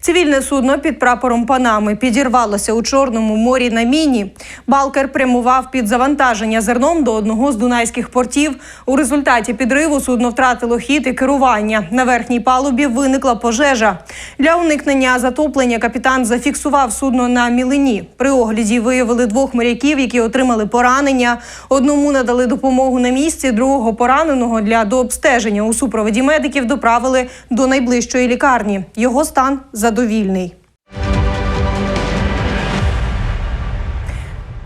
Цивільне судно під прапором Панами підірвалося у Чорному морі на міні. Балкер прямував під завантаження зерном до одного з дунайських портів. У результаті підриву судно втратило хід і керування. На верхній палубі виникла пожежа. Для уникнення затоплення капітан зафіксував судно на мілині. При огляді виявили двох моряків, які отримали поранення. Одному надали допомогу на місці, другого пораненого для дообстеження у супроводі медиків доправили до найближчої лікарні. Його стан задовільний.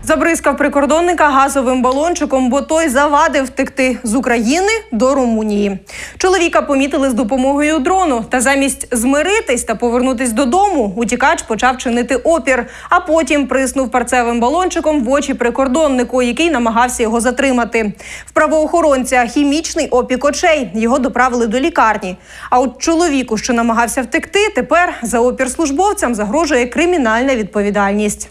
Забризкав прикордонника газовим балончиком, бо той завадив втекти з України до Румунії. Чоловіка помітили з допомогою дрону. Та замість змиритись та повернутись додому, утікач почав чинити опір, а потім приснув парцевим балончиком в очі прикордоннику, який намагався його затримати. В правоохоронця хімічний опік очей. Його доправили до лікарні. А от чоловіку, що намагався втекти, тепер за опір службовцям загрожує кримінальна відповідальність.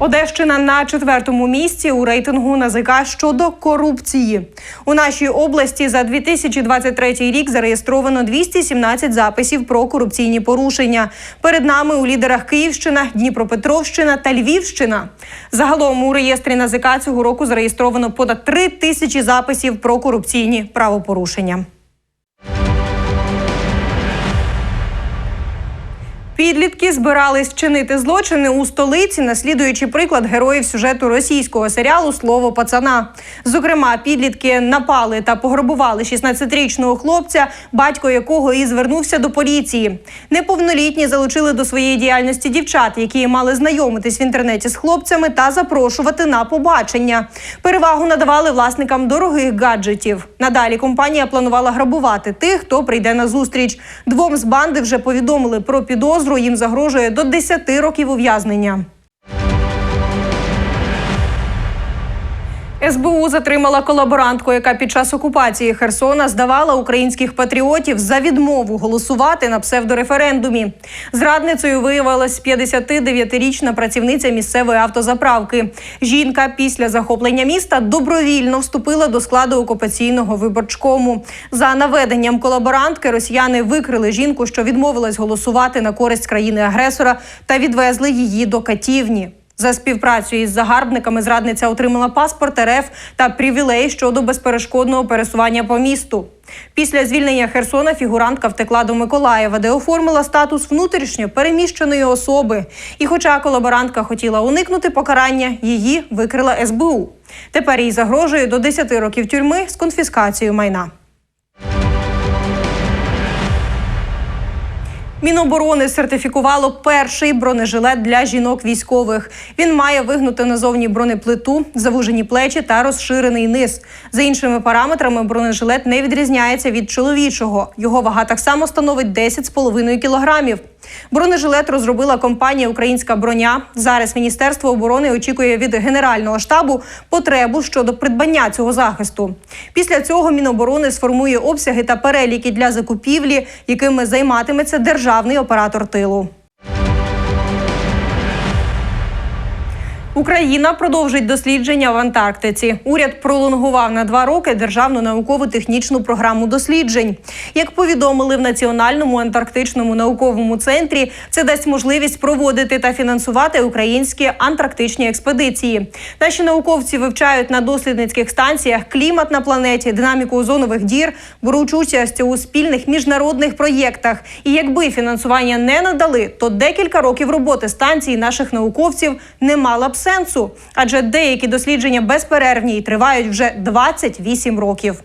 Одещина на четвертому місці у рейтингу НАЗК щодо корупції. У нашій області за 2023 рік зареєстровано 217 записів про корупційні порушення. Перед нами у лідерах Київщина, Дніпропетровщина та Львівщина. Загалом у реєстрі НАЗК цього року зареєстровано понад 3 тисячі записів про корупційні правопорушення. Підлітки збирались вчинити злочини у столиці, наслідуючи приклад героїв сюжету російського серіалу Слово пацана. Зокрема, підлітки напали та пограбували 16-річного хлопця, батько якого і звернувся до поліції. Неповнолітні залучили до своєї діяльності дівчат, які мали знайомитись в інтернеті з хлопцями та запрошувати на побачення. Перевагу надавали власникам дорогих гаджетів. Надалі компанія планувала грабувати тих, хто прийде на зустріч. Двом з банди вже повідомили про підозру. Їм загрожує до 10 років ув'язнення. СБУ затримала колаборантку, яка під час окупації Херсона здавала українських патріотів за відмову голосувати на псевдореферендумі. Зрадницею виявилась 59-річна працівниця місцевої автозаправки. Жінка після захоплення міста добровільно вступила до складу окупаційного виборчкому. За наведенням колаборантки росіяни викрили жінку, що відмовилась голосувати на користь країни-агресора, та відвезли її до катівні. За співпрацю із загарбниками зрадниця отримала паспорт РФ та привілей щодо безперешкодного пересування по місту. Після звільнення Херсона фігурантка втекла до Миколаєва, де оформила статус внутрішньо переміщеної особи. І, хоча колаборантка хотіла уникнути покарання, її викрила СБУ. Тепер їй загрожує до 10 років тюрми з конфіскацією майна. Міноборони сертифікувало перший бронежилет для жінок військових. Він має вигнути назовні бронеплиту, завужені плечі та розширений низ. За іншими параметрами, бронежилет не відрізняється від чоловічого. Його вага так само становить 10,5 кілограмів. Бронежилет розробила компанія Українська броня. Зараз Міністерство оборони очікує від Генерального штабу потребу щодо придбання цього захисту. Після цього Міноборони сформує обсяги та переліки для закупівлі, якими займатиметься державний оператор тилу. Україна продовжить дослідження в Антарктиці. Уряд пролонгував на два роки державну науково-технічну програму досліджень. Як повідомили в Національному антарктичному науковому центрі, це дасть можливість проводити та фінансувати українські антарктичні експедиції. Наші науковці вивчають на дослідницьких станціях клімат на планеті, динаміку озонових дір, беруть участь у спільних міжнародних проєктах. І якби фінансування не надали, то декілька років роботи станції наших науковців не мала б сенсу, адже деякі дослідження безперервні і тривають вже 28 років.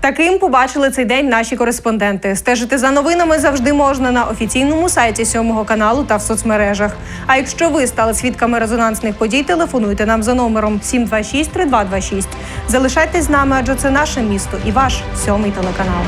Таким побачили цей день наші кореспонденти. Стежити за новинами завжди можна на офіційному сайті сьомого каналу та в соцмережах. А якщо ви стали свідками резонансних подій, телефонуйте нам за номером 726 3226. Залишайтесь з нами, адже це наше місто і ваш сьомий телеканал.